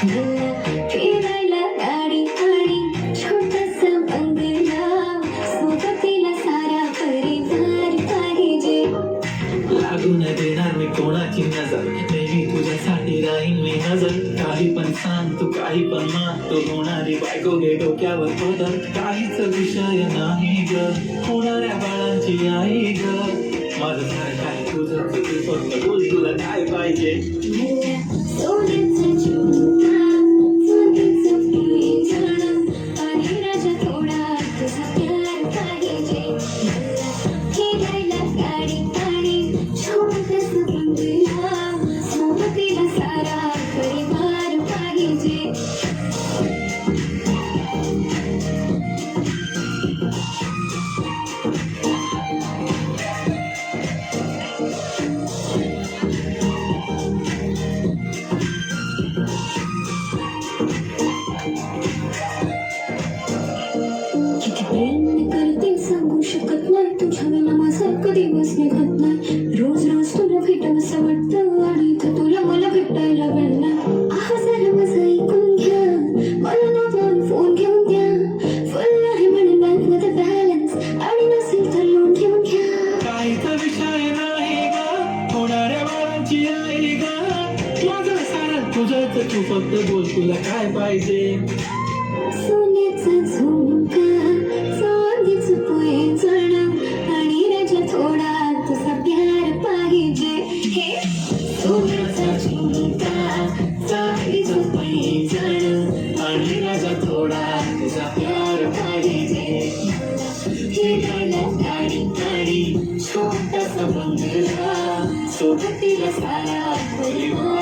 फिरायला सारा परिवार पाहिजे मी कोणाची नजर? नेहमी तुझ्यासाठी राहीन मी नजर काही पण सांग काही पण मान तो होणारी बायको घे डोक्यावर बदल काहीच विषय नाही ग. होणाऱ्या बाळांची आई ग. माझं काय? तुझं तुला काय पाहिजे? असं वाटतं आणि इथं तुला मला भेटायला मिळणार आहा जरा माझं ऐकून घ्या. मला ना फोन फोन घेऊन द्या. फुल आहे म्हणे बँकमध्ये बॅलन्स आणि नसेल तर लोन घ्या. काहीच विषय नाही ग. होणाऱ्या बाळांची आई ग. माझं सारं तुझंच तू फक्त बोल तुला काय पाहिजे? सोन्याचा झुमका चांदीचं पैंजण आणि राजा थोडा बंगला सोबतीला सारा परिवार पाहिजे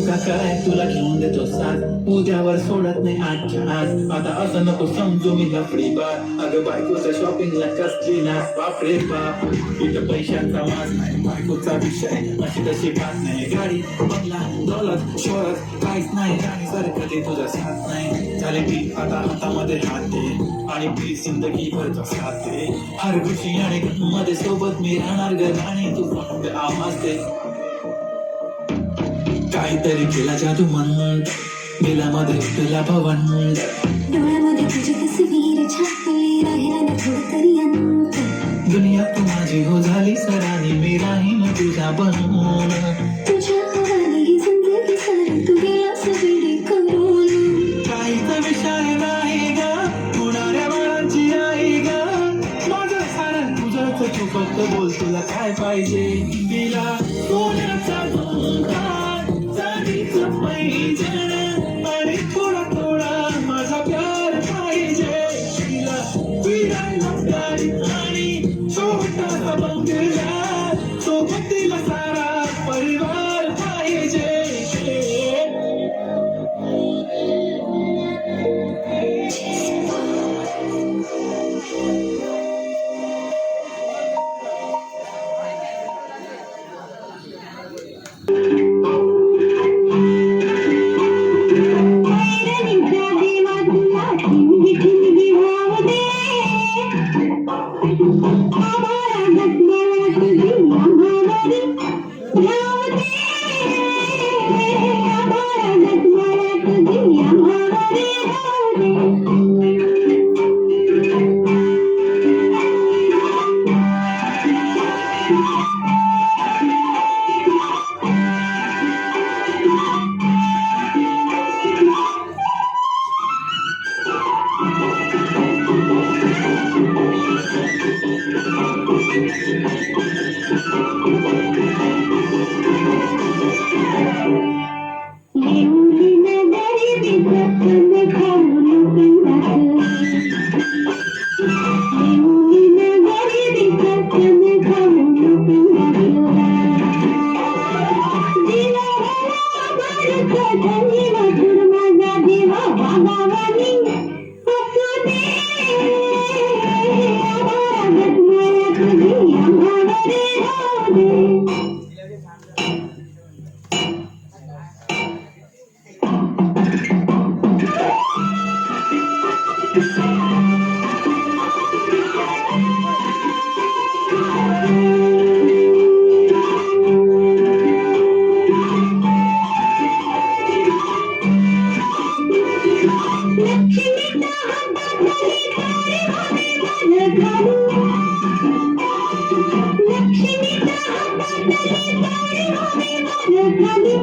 नेमका काय तुला घेऊन देतो साथ उद्यावर सोडत नाही आजच्या आज आता असं नको समजू मी लफडी बार अगं बायकोच्या शॉपिंगला कसली ना बापरे बाप इथं पैशांचा वाज नाही बायकोचा विषय अशी तशी बात नाही गाडी बंगला दौलत शोहरत काहीच नाही आणि सर कधी तुझा साथ नाही झाले मी आता हातामध्ये राहते आणि प्लीज जिंदगी भरचा साथ दे हर खुशी आणि मध्ये सोबत मी राहणार ग आणि तू फक्त आवाज दे काहीतरी केला जादू मन दिलामध्ये तुला भवन डोळ्यामध्ये तुझी तस्वीर छापली राहिला तरी अंत. दुनिया तू माझी हो झाली सरानी मी राहीन तुझा बनून. तुझ्या हवाली ही जिंदगी सारी तू गेला सगळे करून. काहीच विषय नाही ग होणाऱ्या बाळांची आई ग. माझं सारं तुझंच तू फक्त बोल तुला काय पाहिजे?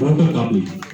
water coupling.